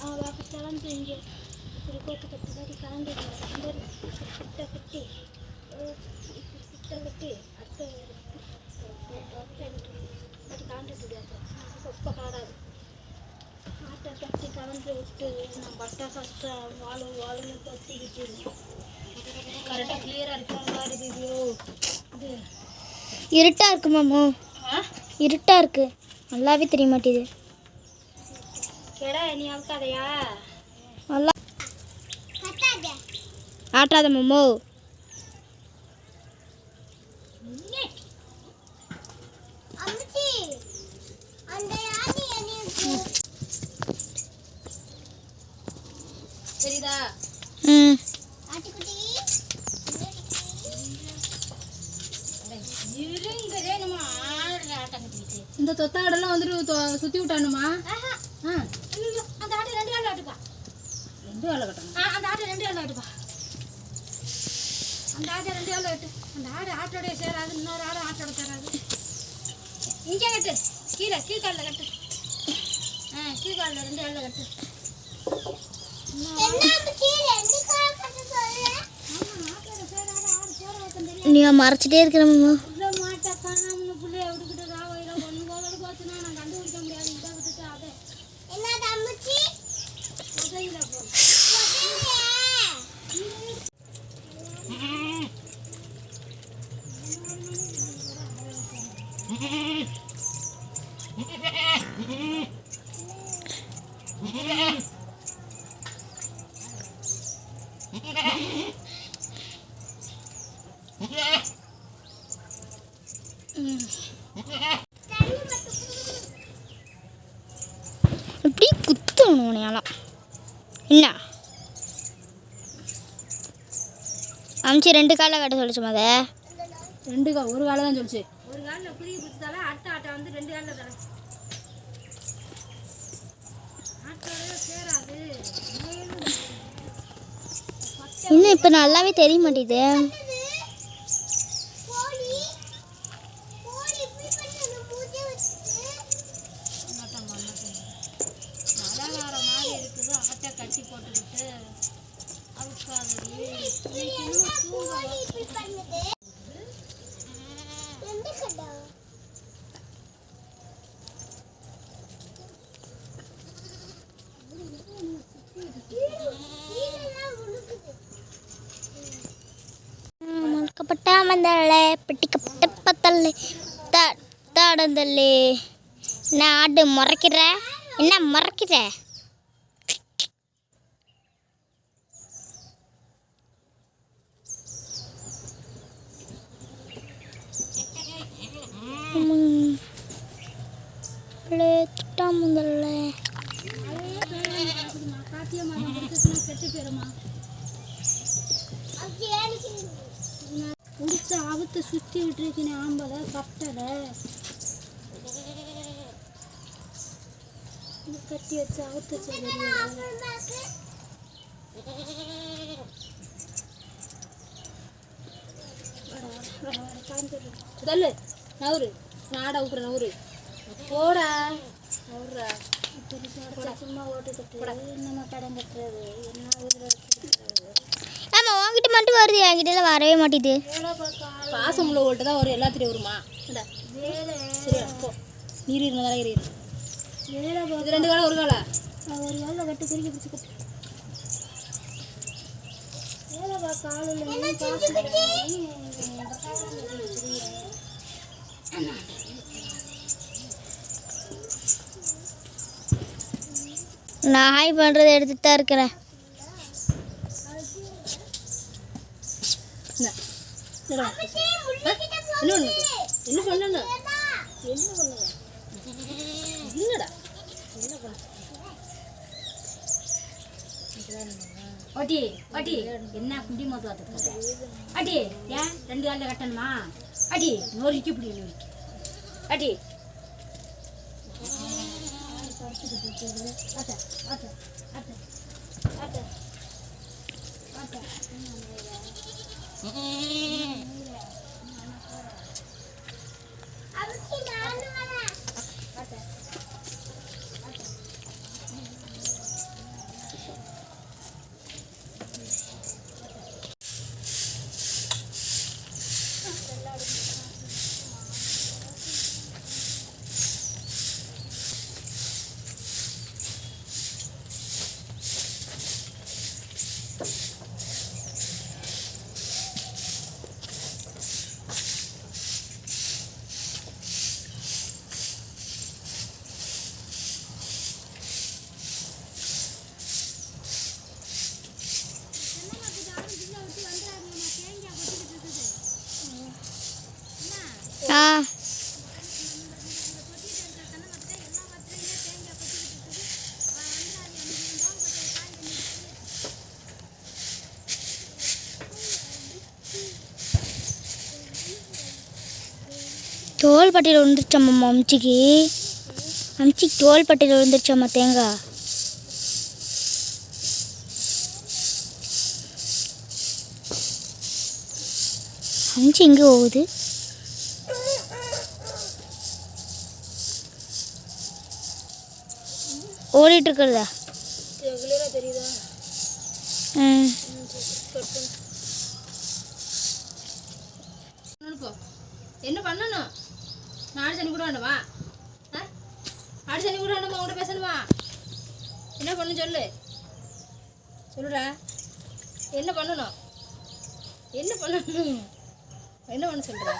பக்கத்துலலாம் இங்கே. இப்படி கோத்து கட்டி கரண்டி கிட்ட கட்டி கிட்ட கட்டி அட்டை அது காண்டிட்டு சொப்ப காடாது. ஆட்டை கட்டி கரண்டி விட்டு நான் பட்டா ஃபஸ்ட்டு வாழு வாழுன்னு கத்திக்கிட்டு கரெக்டாக கிளியராக இருக்கிற மாதிரி வீடியோ இது. இருட்டா இருக்கு மாமு. ஆ? இருட்டா இருக்கு. நல்லாவே தெரிய மாட்டேது கேடா நீ அவுக்காதையா நல்லா ஆட்டாத மாமோ சரிதா ம். இருங்கதே நம்ம ஆடுற ஆட்டம் கட்டிக்கிட்டு. இந்த தொத்தாடெல்லாம் வந்துட்டு சுத்தி விட்டானுமா? அந்த ஆட்டை ரெண்டு காலில் ஆட்டுப்பா. ரெண்டு வேலை கட்டணும். ஆ அந்த ஆட்டை ரெண்டு காலில் ஆட்டுப்பா. அந்த ஆட்டை ரெண்டு காலில் ஆட்டு. அந்த ஆடு ஆட்டோடைய சேராது இன்னொரு ஆடு ஆட்டோட சேராது. இங்கே கட்டு. கீழே கீழ்காலில் கட்டு. ஆ கீழ்காலில் ரெண்டு காலில் கட்டு. ஆமா ஆட்டோட சேராது ஆடு சேர வைக்க தெரியும் நீ மறைச்சிட்டே இருக்கிற என்ன? அமிச்சு ரெண்டு காலில் கட்ட சொல்லிச்சு மத ரெண்டு கா ஒரு வேலை தான் சொல்லிச்சு. ஒரு காலில் குருவி பிடிச்சதால அடுத்த ஆட்டை வந்து ரெண்டு காலில் சேராது. இன்னும் இப்போ நல்லாவே தெரிய மாட்டேது மழை வர மாதிரி இருக்குது ஆட்டை கட்டி போட்டுக்கிட்டு அவுக்காதது இன்னைக்கு இன்னும் தூங்கல. மணக்கப்பட்ட மந்தளை பிட்டிக்கப்பட்ட பத்தல்லை தாடந்தல்லே என்ன ஆடு முறைக்கிற? என்ன முறைக்கிற? ம். பிள்ளை பிடிச்ச அவுத்து சுற்றி விட்டுருக்கேன் ஆம்பளை கட்டலை கட்டி வச்சு அவுத்து தள்ளு நவுரு நாடா ஊக்குற நவுரு போடா. அவரா சும்மா ஓட்டு கட்டுறது என்னம்மா கடன் கட்டுறது? என்ன ஊரில் உங்ககிட்ட மட்டும் வருது என்கிட்ட வரவே மாட்டேது பாசம் உள்ள ஓட்டு தான் வரும் எல்லாத்துலேயும் வருமா? சரியா போ. நீர் இருந்தாலும் இரு இது ரெண்டு காலம் ஒரு காலா? ஒரு வேலை கட்டு குறுக்கி பிடிச்சி கட்டு நான் ஹாய் பண்ணுறதை எடுத்துட்டு தான் இருக்கிறேன். என்ன பண்ணு என்ன பண்ணணும் என்ன பண்ணுங்க என்னடா? ஒட்டி ஒட்டி என்ன குடி மொத்தம் பார்த்துருக்காங்க அடி ஏன் ரெண்டு காலில் கட்டணுமா? அடி இப்படி தோல் பட்டையில் விழுந்துருச்சம்மா மம்ச்சிக்கு மம்ச்சிக்கு தோல் பட்டையில் விழுந்துருச்சம்மா தேங்காய் அம்ச்சி எங்கே போகுது? ஓடிட்டு இருக்கிறதா தெரியுதா? பண்ணு என்ன பண்ணணும்? நான் ஆடு சனி கூட வேண்டாமா ஆ? ஆடு சனி கூட வேண்டாமா உங்கள்கிட்ட பேசணுமா? என்ன பண்ணணும் சொல்லு. சொல்லுடா. என்ன பண்ணணும்? என்ன பண்ணணும்? என்ன பண்ண சொல்ற?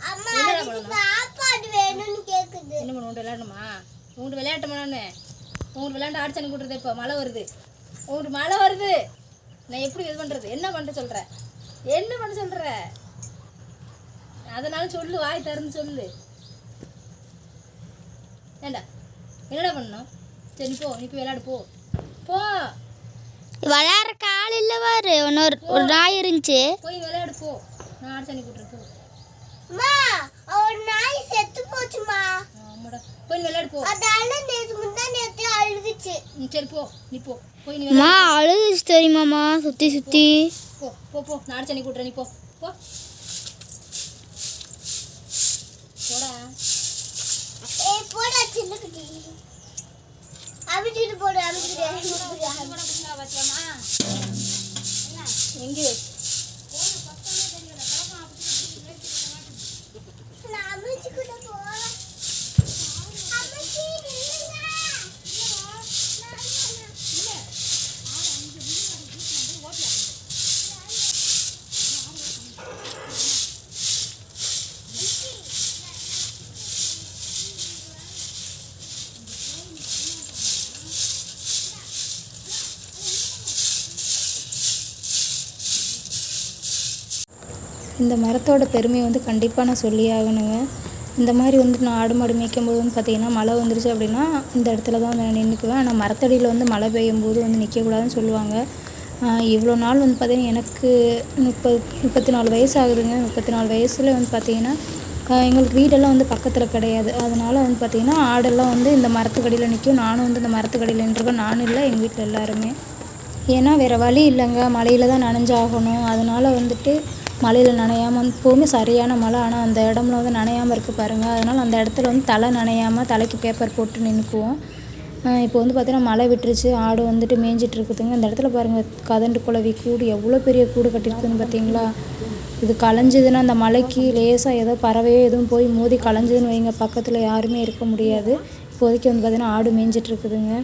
என்னடா பண்ணணும்? என்ன பண்ண உங்கள்கிட்ட விளையாடணுமா? உங்கள்கிட்ட விளையாட்டுமா நான் உங்கள்கிட்ட விளையாண்டு ஆடு சனி கூட்டுறது இப்போ. மழை வருது. உங்கள்கிட்ட மழை வருது. நான் எப்படி இது பண்ணுறது என்ன பண்ண சொல்கிற என்ன பண்ண சொல்கிற அதனால சொல்லு வாய் திறந்து சொல்லு. ஏண்டா? என்னடா பண்ணணும்? சரி போ நீ போய் விளையாடு போ. போ. விளையாடுற கால் இல்லை பாரு. இன்னொரு ஒரு நாய் இருந்துச்சு. போய் விளையாடு போ. நான் ஆடு சனி கூட்டுறேன் போ. அம்மா ஒரு நாய் செத்து போச்சுமா? ஆமாடா. போய் விளையாடு போ அதால நேற்று முந்தா நேற்று அழுதுச்சு ம், சரி போ நீ போ போய் நீ அம்மா அழுதுச்சு தெரியுமாம்மா சுற்றி சுற்றி போ போ போ நான் ஆடு சனி கூட்டுறேன் நீ போ போ போடா ஏ போடா சின்ன குட்டி போடு எங்கே இந்த மரத்தோட பெருமையை வந்து கண்டிப்பாக நான் சொல்லி ஆகணுங்க. இந்த மாதிரி வந்து நான் ஆடு மாடு மேய்க்கும் போது வந்து பார்த்திங்கன்னா மழை வந்துருச்சு அப்படின்னா இந்த இடத்துல தான் வந்து நான் நின்றுக்குவேன் ஆனால் மரத்தடியில் வந்து மழை பெய்யும் போது வந்து நிற்கக்கூடாதுன்னு சொல்லுவாங்க. இவ்வளோ நாள் வந்து பார்த்திங்கன்னா எனக்கு முப்பது முப்பத்தி நாலு வயசு ஆகுதுங்க. முப்பத்தி நாலு வயசில் வந்து பார்த்திங்கன்னா எங்களுக்கு வீடெல்லாம் வந்து பக்கத்தில் கிடையாது. அதனால் வந்து பார்த்திங்கன்னா ஆடெல்லாம் வந்து இந்த மரத்துக்கடியில் நிற்கும் நானும் வந்து இந்த மரத்துக்கடியில் நின்றுருக்கேன். நானும் இல்லை எங்கள் வீட்டில் எல்லாருமே. ஏன்னா வேறு வழி இல்லைங்க. மழையில் தான் நனைஞ்சாகணும். அதனால் வந்துட்டு மழையில் நனையாமல் எப்போவுமே சரியான மழை ஆனால் அந்த இடம்ல வந்து நனையாமல் இருக்குது பாருங்கள் அதனால் அந்த இடத்துல வந்து தலை நனையாமல் தலைக்கு பேப்பர் போட்டு நின்றுக்குவோம் இப்போ வந்து பார்த்தீங்கன்னா மழை விட்டுருச்சு. ஆடு வந்துட்டு மேய்ஞ்சிட்டு இருக்குதுங்க. இந்த இடத்துல பாருங்கள் கதண்டு குழவி கூடு எவ்வளோ பெரிய கூடு கட்டியிருக்குதுன்னு பார்த்தீங்களா இது கலைஞ்சதுன்னா அந்த மலைக்கு லேசாக ஏதோ பறவையோ எதுவும் போய் மோதி கலைஞ்சதுன்னு வைங்க பக்கத்தில் யாருமே இருக்க முடியாது. இப்போதைக்கு வந்து பார்த்தீங்கன்னா ஆடு மேய்ஞ்சிட்டு இருக்குதுங்க.